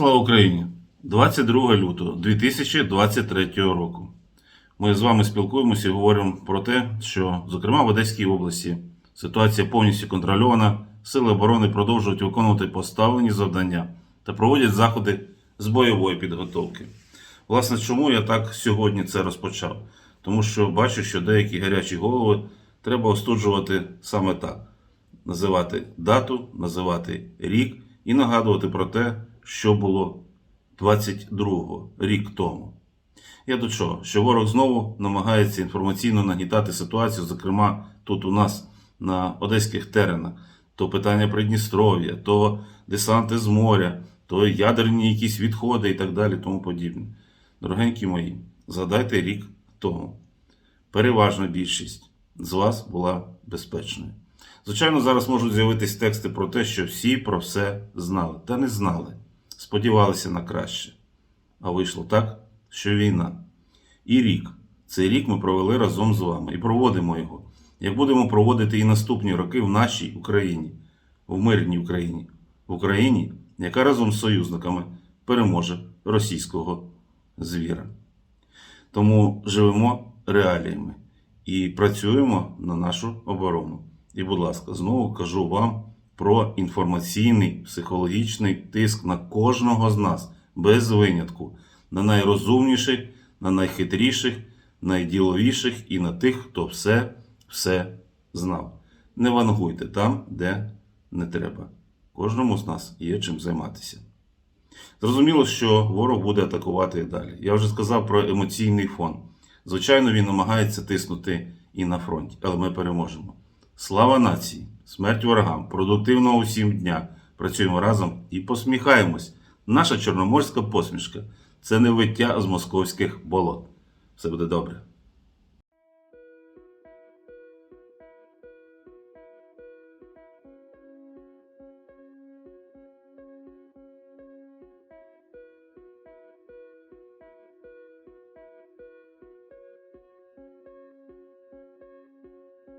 Слава Україні! 22 лютого 2023 року. Ми з вами спілкуємося і говоримо про те, що, зокрема, в Одеській області ситуація повністю контрольована. Сили оборони продовжують виконувати поставлені завдання та проводять заходи з бойової підготовки. Власне, чому я так сьогодні це розпочав? Тому що бачу, що деякі гарячі голови треба остуджувати саме так: називати дату, називати рік і нагадувати про те, що було 22-го, рік тому. Я до чого? Що ворог знову намагається інформаційно нагнітати ситуацію, зокрема тут у нас на одеських теренах. То питання Придністров'я, то десанти з моря, то ядерні якісь відходи і так далі, тому подібне. Дорогенькі мої, згадайте рік тому. Переважна більшість з вас була безпечною. Звичайно, зараз можуть з'явитись тексти про те, що всі про все знали, та не знали, сподівалися на краще. А вийшло так, що війна. І рік. Цей рік ми провели разом з вами і проводимо його. Як будемо проводити і наступні роки в нашій Україні, в мирній Україні, в Україні, яка разом з союзниками переможе російського звіра. Тому живемо реаліями і працюємо на нашу оборону. І, будь ласка, знову кажу вам про інформаційний психологічний тиск на кожного з нас без винятку, на найрозумніших, на найхитріших, найділовіших і на тих, хто все, все знав. Не вангуйте там, де не треба. Кожному з нас є чим займатися. Зрозуміло, що ворог буде атакувати і далі. Я вже сказав про емоційний фон. Звичайно, він намагається тиснути і на фронті, але ми переможемо. Слава нації! Смерть ворогам! Продуктивного усім дня! Працюємо разом і посміхаємось. Наша чорноморська посмішка це не виття з московських болот. Все буде добре.